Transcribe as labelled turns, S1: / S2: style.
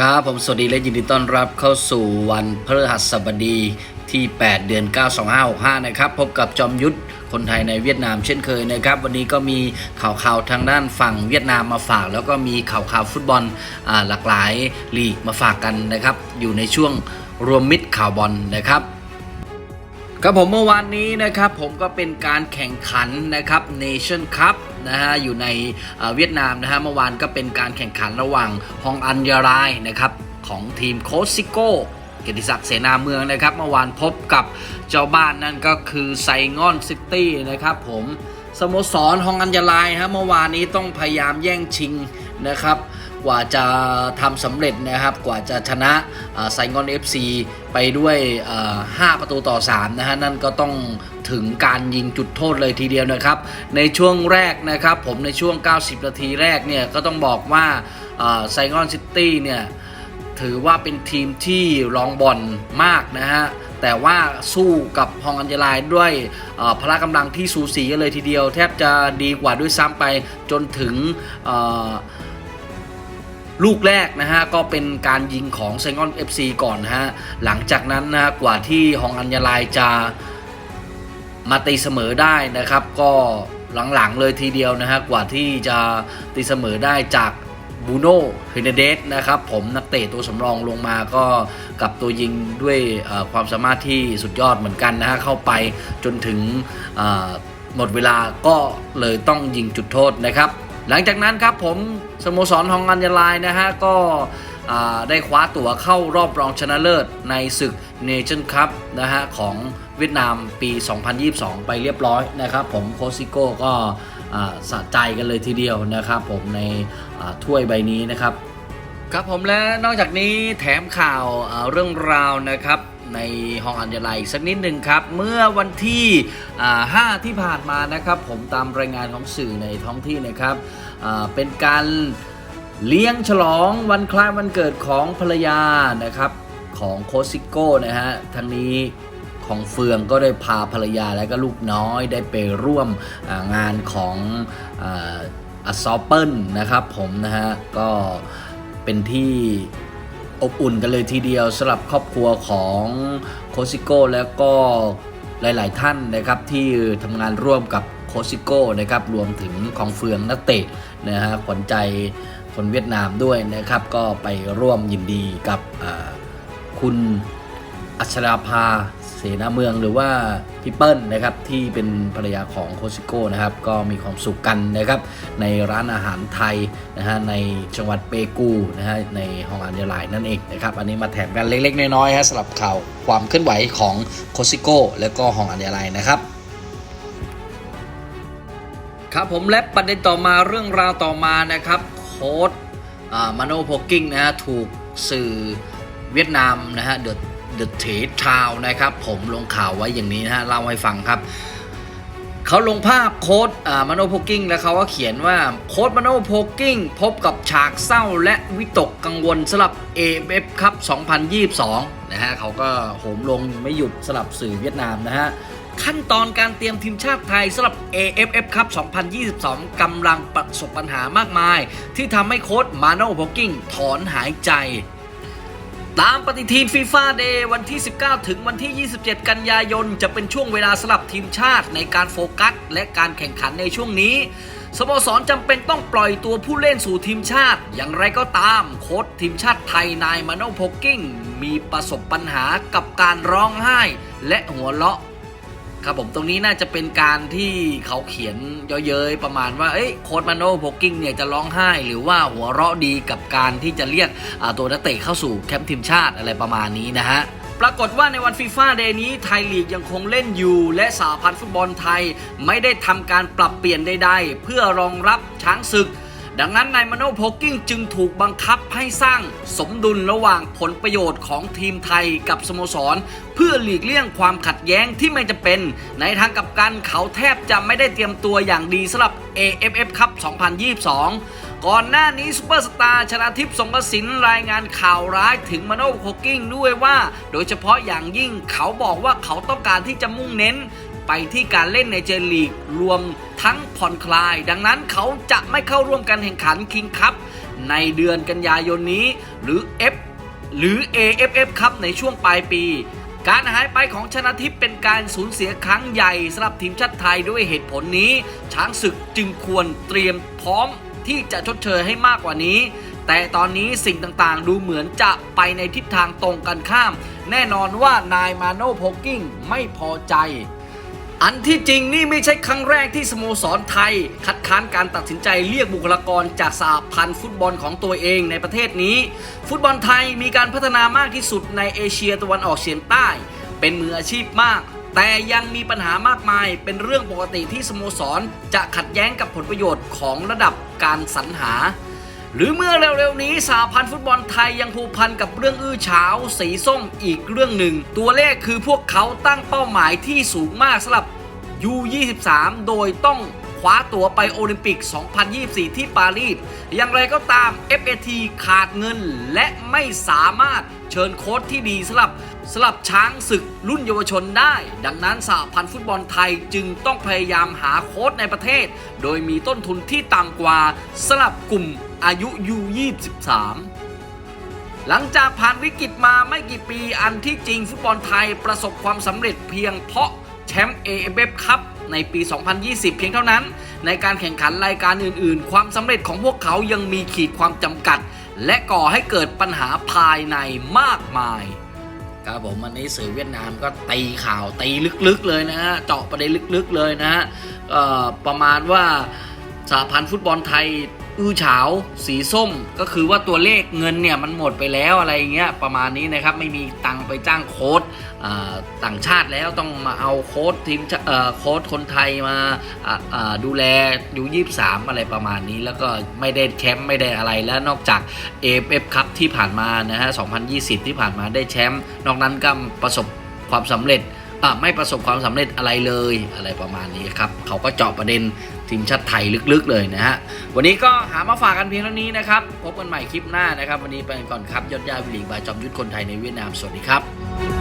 S1: ครับผมสวัสดีและยินดีต้อนรับเข้าสู่วันพฤหัสบดีที่ 8 เดือน 9 2565 นะครับ พบกับจอมยุทธคนไทยในเวียดนามเช่นเคยนะครับ วันนี้ก็มีข่าวข่าวๆทางด้านฝั่งเวียดนามมาฝาก แล้วก็มีข่าวข่าวฟุตบอลหลากหลายลีกมาฝากกันนะครับ อยู่ในช่วงรวมมิตรข่าวบอลนะครับครับผมเมื่อวานนี้นะครับผมก็เป็นการแข่งขันนะครับ Nation Cup นะฮะอยู่ในเวียดนามนะฮะเมื่อวานก็เป็นการแข่งขันระหว่างฮองอันยารายนะครับของทีมโคซิโกเกียรติศักดิ์เสนาเมืองนะครับเมื่อวานพบกับเจ้าบ้านนั่นก็คือไซงอนซิตี้นะครับผมสโมสรฮองอันยารายฮะเมื่อวานนี้ต้องพยายามแย่งชิงนะครับ กว่าจะทำสำเร็จนะครับ กว่าจะชนะไซงอน FC ไปด้วย 5 ประตูต่อ 3 นะฮะ นั่นก็ต้องถึงการยิงจุดโทษเลยทีเดียวนะครับ ในช่วงแรกนะครับผมในช่วง 90 นาทีแรกเนี่ย ก็ต้องบอกว่าไซงอนซิตี้เนี่ย ถือว่าเป็นทีมที่รองบอลมากนะฮะแต่ว่าสู้กับฮองอัญญาลายด้วยพละกำลังที่สูสีกันเลยทีเดียว แทบจะดีกว่าด้วยซ้ำไปจนถึง ลูกแรกนะฮะก็เป็นการยิงของไซงอน FC ก่อนนะฮะหลังจากนั้นนะฮะกว่าที่ฮองอัญญาลายจะมาตีเสมอได้นะครับ ก็หลังๆเลยทีเดียวนะฮะกว่าที่จะตีเสมอได้จากบูโน่เฮเนเดสนะครับผมนักเตะตัวสำรองลงมาก็กับตัวยิงด้วยความสามารถที่สุดยอดเหมือนกันนะฮะเข้าไปจนถึงหมดเวลาก็เลยต้องยิงจุดโทษนะครับ หลังจากนั้นครับผมสโมสรฮองอัญญาลายนะฮะก็ได้คว้าตั๋วเข้ารอบรองชนะเลิศในศึกเนชั่นคัพนะฮะของเวียดนามปี 2022 ไปเรียบร้อยนะครับผมโคซิโก้ก็สะใจกันเลยทีเดียวนะครับผมในถ้วยใบนี้นะครับ ครับผมและนอกจากนี้แถมข่าวเรื่องราวนะครับ ในห้องอัญญาลัยสักนิดหนึ่งครับ เมื่อวันที่ 5 ที่ผ่านมานะครับ ผมตามรายงานของสื่อในท้องที่นะครับเป็นการเลี้ยงฉลองวันคล้ายวันเกิดของภรรยานะครับของโคซิโก้นะฮะทั้งนี้ของเฟืองก็ได้พาภรรยาและก็ลูกน้อยได้ไปร่วมงานของอัสซอเปิลนะครับผมนะฮะก็เป็นที่ อบอุ่นกันเลยทีเดียวสำหรับครอบครัวของโคซิโก้แล้วก็หลาย ๆ ท่านนะครับที่ทำงานร่วมกับโคซิโก้นะครับรวมถึงของเฟืองนักเตะนะฮะขวัญใจคนเวียดนามด้วยนะครับ ก็ไปร่วมยินดีกับคุณ อัชราภาเสนาเมืองหรือว่าพี่เปิ้ลนะครับที่เป็นภรรยาของโคซิโก้นะครับก็มีความสุขกันนะครับในร้านอาหารไทยนะฮะในจังหวัดเปกูนะฮะในฮองอันเดลายนั่นเองนะครับอันนี้มาแถมกันเล็ก ๆ น้อยๆฮะสำหรับข่าวความเคลื่อนไหวของโคซิโก้และก็ฮองอันเดลายนะครับครับผมและประเด็นต่อมาเรื่องราวต่อมานะครับโค้ดมาโนโพกิ้งนะฮะถูกสื่อเวียดนามนะฮะเดอะ เดอะเททาวนะครับ ผมลงข่าวไว้อย่างนี้นะฮะเล่าให้ฟังครับเขาลงภาพโค้ดมาโนโพกิ้งแล้วเขาก็เขียนว่าโค้ดมาโนโพกิ้งพบกับฉากเศร้าและวิตกกังวลสำหรับ AFF ครับ 2022 นะฮะเขาก็โหมลงไม่หยุดสลับสื่อเวียดนามนะฮะ ขั้นตอนการเตรียมทีมชาติไทยสำหรับ AFF ครับ 2022 กำลังประสบปัญหามากมาย ที่ทำให้โค้ดมาโนโพกิ้งถอนหายใจ ตามปฏิทินฟีฟ่าเดย์วันที่ 19 ถึงวันที่ 27 กันยายน จะเป็นช่วงเวลาสลับทีมชาติในการโฟกัส และการแข่งขันในช่วงนี้ สโมสรจำเป็นต้องปล่อยตัวผู้เล่นสู่ทีมชาติ อย่างไรก็ตาม โค้ชทีมชาติไทยนายมาโนโพกิ้ง มีประสบปัญหากับการร้องไห้ และหัวเราะ ครับผมตรงนี้น่าจะเป็นการที่เขาเขียนเย้ยๆประมาณว่าเอ้ยโค้ดมาโนโพกิ้งเนี่ยจะร้องไห้ หรือว่าหัวเราะดีกับการที่จะเรียกตัวนักเตะเข้าสู่แคมป์ทีมชาติอะไรประมาณนี้นะฮะปรากฏว่าในวันฟีฟ่าเดย์นี้ไทยลีกยังคงเล่นอยู่ และสาพันธ์ฟุตบอลไทยไม่ได้ทำการปรับเปลี่ยนใดๆ เพื่อรองรับช้างศึก ดังนั้นนายมาโนโพกิ้งจึงถูกบังคับให้สร้างสมดุลระหว่างผลประโยชน์ของทีมไทยกับสโมสร เพื่อหลีกเลี่ยงความขัดแย้งที่ไม่จำเป็น ในทางกับกันเขาแทบจะไม่ได้เตรียมตัวอย่างดีสำหรับ AFF ครับ 2022ก่อนหน้านี้ซูเปอร์สตาร์ชนะทิพย์สงกระสินรายงานข่าวร้ายถึงมาโนโพกิ้งด้วยว่า โดยเฉพาะอย่างยิ่งเขาบอกว่าเขาต้องการที่จะมุ่งเน้น ไปที่การเล่นในเจลีกรวมทั้งผ่อนคลาย ดังนั้นเขาจะไม่เข้าร่วมการแข่งขันคิงคัพในเดือนกันยายนนี้หรือ F หรือ AFF ครับในช่วงปลายปี การหายไปของชนะทิพย์เป็นการสูญเสียครั้งใหญ่สำหรับทีมชาติไทยด้วยเหตุผลนี้ ช้างศึกจึงควรเตรียมพร้อมที่จะชดเชยให้มากกว่านี้ แต่ตอนนี้สิ่งต่างๆ ดูเหมือนจะไปในทิศทางตรงกันข้าม แน่นอนว่านายมาโนโพกิ้งไม่พอใจ อันที่จริงนี่ไม่ใช่ครั้งแรกที่สโมสรไทย คัดค้านการตัดสินใจเรียกบุคลากรจากสหพันธ์ฟุตบอลของตัวเองในประเทศนี้ ฟุตบอลไทยมีการพัฒนามากที่สุดในเอเชียตะวันออกเฉียงใต้ เป็นมืออาชีพมาก แต่ยังมีปัญหามากมายเป็นเรื่องปกติที่สโมสรจะขัดแย้งกับผลประโยชน์ของระดับการสรรหา หรือเมื่อเร็วๆนี้สหพันธ์ฟุตบอลไทยยังผูกพันกับเรื่องอื้อฉาวสีส้มอีกเรื่องหนึ่ง ตัวเลขคือพวกเขาตั้งเป้าหมายที่สูงมากสำหรับ U23 โดยต้องคว้าตั๋วไปโอลิมปิก 2024 ที่ปารีส อย่างไรก็ตาม FAT ขาดเงินและไม่สามารถเชิญโค้ชที่ดีสำหรับสำหรับช้างศึกรุ่นเยาวชนได้ ดังนั้นสหพันธ์ฟุตบอลไทยจึงต้องพยายามหาโค้ชในประเทศ โดยมีต้นทุนที่ต่ำกว่าสำหรับกลุ่มอายุ U23 หลังจากผ่านวิกฤตมาไม่กี่ปีอันที่จริงฟุตบอลไทยประสบความสำเร็จเพียงเพราะ แชมป์ AFF ครับในปี 2020 เพียงเท่านั้น ในการแข่งขันรายการอื่น ๆ ความสำเร็จของพวกเขายังมีขีดความจำกัด และก่อให้เกิดปัญหาภายในมากมายครับผมวันนี้สื่อเวียดนามก็ตีข่าวตีลึกๆเลยนะฮะเจาะประเด็นลึกๆเลยนะฮะประมาณว่าสหพันธ์ฟุตบอลไทย อื้อฉาสีส้มก็คือว่าตัวเลขเงินเนี่ยมันหมดไปแล้วอะไรเงี้ยประมาณนี้นะครับไม่มีตังไปจ้างโค้ดต่างชาติแล้วต้องมาเอาโค้ดทีมชาเอ่อโค้ดคนไทยมาดูแลอยู่ยี่สามอะไรประมาณนี้ แล้วก็ไม่ได้แชมป์ไม่ได้อะไรแล้วนอกจาก AFF ครับที่ผ่านมานะฮะ2020 ที่ผ่านมาได้แชมป์นอกนั้นก็ประสบความสำเร็จไม่ประสบความสำเร็จอะไรเลยอะไรประมาณนี้ครับ เขาก็เจาะประเด็นทีมชาติไทยลึกๆเลยนะฮะ วันนี้ก็หามาฝากกันเพียงเท่านี้นะครับ พบกันใหม่คลิปหน้านะครับ วันนี้ไปก่อนครับยอดยาวิลีบายจอมยุทธคนไทยในเวียดนาม สวัสดีครับ